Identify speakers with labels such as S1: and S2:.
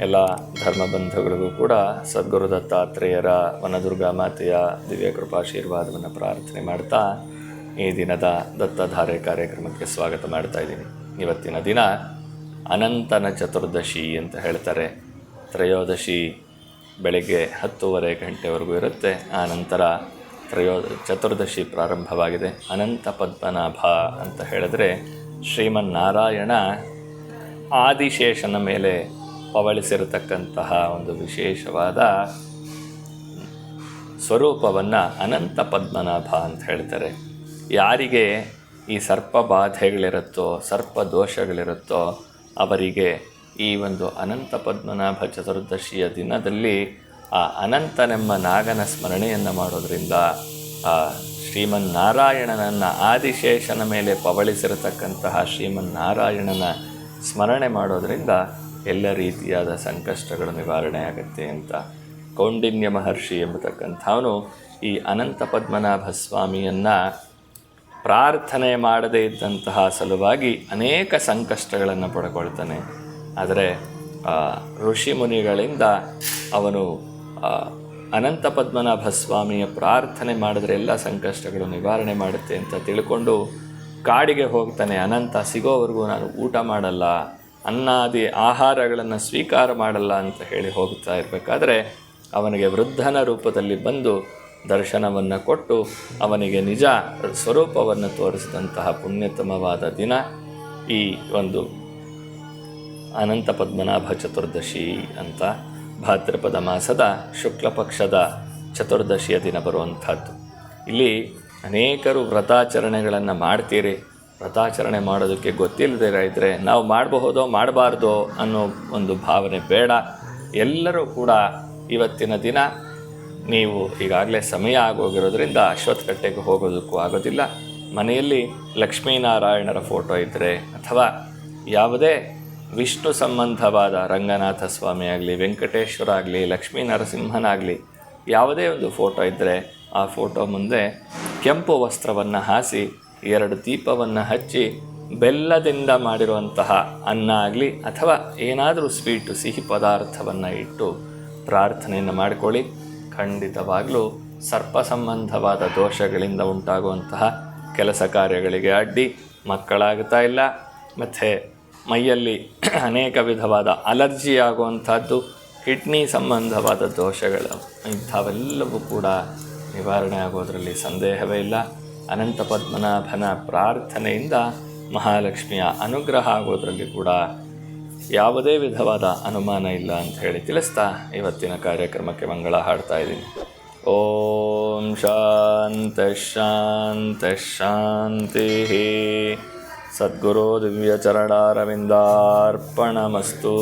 S1: ಎಲ್ಲ ಧರ್ಮಬಂಧುಗಳಿಗೂ ಕೂಡ ಸದ್ಗುರು ದತ್ತಾತ್ರೇಯರ ವನದುರ್ಗ ಮಾತೆಯ ದಿವ್ಯ ಕೃಪಾಶೀರ್ವಾದವನ್ನು ಪ್ರಾರ್ಥನೆ ಮಾಡ್ತಾ ಈ ದಿನದ ದತ್ತಧಾರೆ ಕಾರ್ಯಕ್ರಮಕ್ಕೆ ಸ್ವಾಗತ ಮಾಡ್ತಾ ಇದ್ದೀನಿ. ಇವತ್ತಿನ ದಿನ ಅನಂತನ ಚತುರ್ದಶಿ ಅಂತ ಹೇಳ್ತಾರೆ. ತ್ರಯೋದಶಿ ಬೆಳಗ್ಗೆ ಹತ್ತೂವರೆ ಗಂಟೆವರೆಗೂ ಇರುತ್ತೆ. ಆ ನಂತರ ತ್ರಯೋ, ಚತುರ್ದಶಿ ಪ್ರಾರಂಭವಾಗಿದೆ. ಅನಂತ ಪದ್ಮನಾಭ ಅಂತ ಹೇಳಿದ್ರೆ ಶ್ರೀಮನ್ನಾರಾಯಣ ಆದಿಶೇಷನ ಮೇಲೆ ಪವಳಿಸಿರತಕ್ಕಂತಹ ಒಂದು ವಿಶೇಷವಾದ ಸ್ವರೂಪವನ್ನು ಅನಂತ ಪದ್ಮನಾಭ ಅಂತ ಹೇಳ್ತಾರೆ. ಯಾರಿಗೆ ಈ ಸರ್ಪ ಬಾಧೆಗಳಿರುತ್ತೋ, ಸರ್ಪ ದೋಷಗಳಿರುತ್ತೋ ಅವರಿಗೆ ಈ ಒಂದು ಅನಂತ ಪದ್ಮನಾಭ ಚತುರ್ದಶಿಯ ದಿನದಲ್ಲಿ ಆ ಅನಂತನೆಂಬ ನಾಗನ ಸ್ಮರಣೆಯನ್ನು ಮಾಡೋದರಿಂದ ಆ ಶ್ರೀಮನ್ನಾರಾಯಣನನ್ನು ಆದಿಶೇಷನ ಮೇಲೆ ಪವಳಿಸಿರತಕ್ಕಂತಹ ಶ್ರೀಮನ್ನಾರಾಯಣನ ಸ್ಮರಣೆ ಮಾಡೋದರಿಂದ ಎಲ್ಲ ರೀತಿಯಾದ ಸಂಕಷ್ಟಗಳು ನಿವಾರಣೆ ಆಗುತ್ತೆ ಅಂತ ಕೌಂಡಿನ್ಯ ಮಹರ್ಷಿ ಎಂಬತಕ್ಕಂಥವನು ಈ ಅನಂತ ಪದ್ಮನಾಭ ಸ್ವಾಮಿಯನ್ನು ಪ್ರಾರ್ಥನೆ ಮಾಡದೇ ಇದ್ದಂತಹ ಸಲುವಾಗಿ ಅನೇಕ ಸಂಕಷ್ಟಗಳನ್ನು ಪಡ್ಕೊಳ್ತಾನೆ. ಆದರೆ ಋಷಿ ಮುನಿಗಳಿಂದ ಅವನು ಅನಂತ ಪದ್ಮನಾಭ ಸ್ವಾಮಿಯ ಪ್ರಾರ್ಥನೆ ಮಾಡಿದ್ರೆ ಎಲ್ಲ ಸಂಕಷ್ಟಗಳು ನಿವಾರಣೆ ಮಾಡುತ್ತೆ ಅಂತ ತಿಳ್ಕೊಂಡು ಕಾಡಿಗೆ ಹೋಗ್ತಾನೆ ಅನಂತ, ಸಿಗೋವರೆಗೂ ನಾನು ಊಟ ಮಾಡಲ್ಲ ಅನ್ನಾದಿ ಆಹಾರಗಳನ್ನು ಸ್ವೀಕಾರ ಮಾಡಲ್ಲ ಅಂತ ಹೇಳಿ ಹೋಗ್ತಾ ಇರಬೇಕಾದ್ರೆ ಅವನಿಗೆ ವೃದ್ಧನ ರೂಪದಲ್ಲಿ ಬಂದು ದರ್ಶನವನ್ನು ಕೊಟ್ಟು ಅವನಿಗೆ ನಿಜ ಸ್ವರೂಪವನ್ನು ತೋರಿಸಿದಂತಹ ಪುಣ್ಯತಮವಾದ ದಿನ ಈ ಒಂದು ಅನಂತ ಪದ್ಮನಾಭ ಚತುರ್ದಶಿ ಅಂತ ಭಾದ್ರಪದ ಮಾಸದ ಶುಕ್ಲ ಪಕ್ಷದ ಚತುರ್ದಶಿಯ ದಿನ ಬರುವಂಥದ್ದು. ಇಲ್ಲಿ ಅನೇಕರು ವ್ರತಾಚರಣೆಗಳನ್ನು ಮಾಡ್ತೀರಿ. ವ್ರತಾಚರಣೆ ಮಾಡೋದಕ್ಕೆ ಗೊತ್ತಿಲ್ಲದೆ ಇದ್ದರೆ ನಾವು ಮಾಡಬಹುದೋ ಮಾಡಬಾರ್ದೋ ಅನ್ನೋ ಒಂದು ಭಾವನೆ ಬೇಡ. ಎಲ್ಲರೂ ಕೂಡ ಇವತ್ತಿನ ದಿನ ನೀವು ಈಗಾಗಲೇ ಸಮಯ ಆಗೋಗಿರೋದ್ರಿಂದ ಅಶ್ವತ್ಥಕಟ್ಟೆಗೆ ಹೋಗೋದಕ್ಕೂ ಆಗೋದಿಲ್ಲ. ಮನೆಯಲ್ಲಿ ಲಕ್ಷ್ಮೀನಾರಾಯಣರ ಫೋಟೋ ಇದ್ದರೆ ಅಥವಾ ಯಾವುದೇ ವಿಷ್ಣು ಸಂಬಂಧವಾದ ರಂಗನಾಥ ಸ್ವಾಮಿ ಆಗಲಿ, ವೆಂಕಟೇಶ್ವರ ಆಗಲಿ, ಲಕ್ಷ್ಮೀ ನರಸಿಂಹನಾಗಲಿ ಯಾವುದೇ ಒಂದು ಫೋಟೋ ಇದ್ದರೆ ಆ ಫೋಟೋ ಮುಂದೆ ಕೆಂಪು ವಸ್ತ್ರವನ್ನು ಹಾಸಿ ಎರಡು ದೀಪವನ್ನು ಹಚ್ಚಿ ಬೆಲ್ಲದಿಂದ ಮಾಡಿರುವಂತಹ ಅನ್ನ ಆಗಲಿ ಅಥವಾ ಏನಾದರೂ ಸ್ವೀಟು, ಸಿಹಿ ಪದಾರ್ಥವನ್ನು ಇಟ್ಟು ಪ್ರಾರ್ಥನೆಯನ್ನು ಮಾಡಿಕೊಳ್ಳಿ. ಖಂಡಿತವಾಗಲೂ ಸರ್ಪ ಸಂಬಂಧವಾದ ದೋಷಗಳಿಂದ ಉಂಟಾಗುವಂತಹ ಕೆಲಸ ಕಾರ್ಯಗಳಿಗೆ ಅಡ್ಡಿ ಮಕ್ಕಳಾಗ್ತಾ ಇಲ್ಲ. ಮತ್ತು ಮೈಯಲ್ಲಿ ಅನೇಕ ವಿಧವಾದ ಅಲರ್ಜಿ ಆಗುವಂಥದ್ದು, ಕಿಡ್ನಿ ಸಂಬಂಧವಾದ ದೋಷಗಳು, ಇಂಥವೆಲ್ಲವೂ ಕೂಡ ನಿವಾರಣೆ ಆಗೋದರಲ್ಲಿ ಸಂದೇಹವೇ ಇಲ್ಲ. ಅನಂತ ಪದ್ಮನಾಭನ ಪ್ರಾರ್ಥನೆಯಿಂದ ಮಹಾಲಕ್ಷ್ಮಿಯ ಅನುಗ್ರಹ ಆಗೋದ್ರಲ್ಲಿ ಕೂಡ ಯಾವುದೇ ವಿಧವಾದ ಅನುಮಾನ ಇಲ್ಲ ಅಂತ ಹೇಳಿ ತಿಳಿಸ್ತಾ ಇವತ್ತಿನ ಕಾರ್ಯಕ್ರಮಕ್ಕೆ ಮಂಗಳ ಹಾಡ್ತಾ ಇದ್ದೀನಿ. ಓಂ ಶಾಂತ ಶಾಂತ ಶಾಂತಿ. ಸದ್ಗುರು ದಿವ್ಯಚರಣಾರವಿಂದಾರ್ಪಣಮಸ್ತು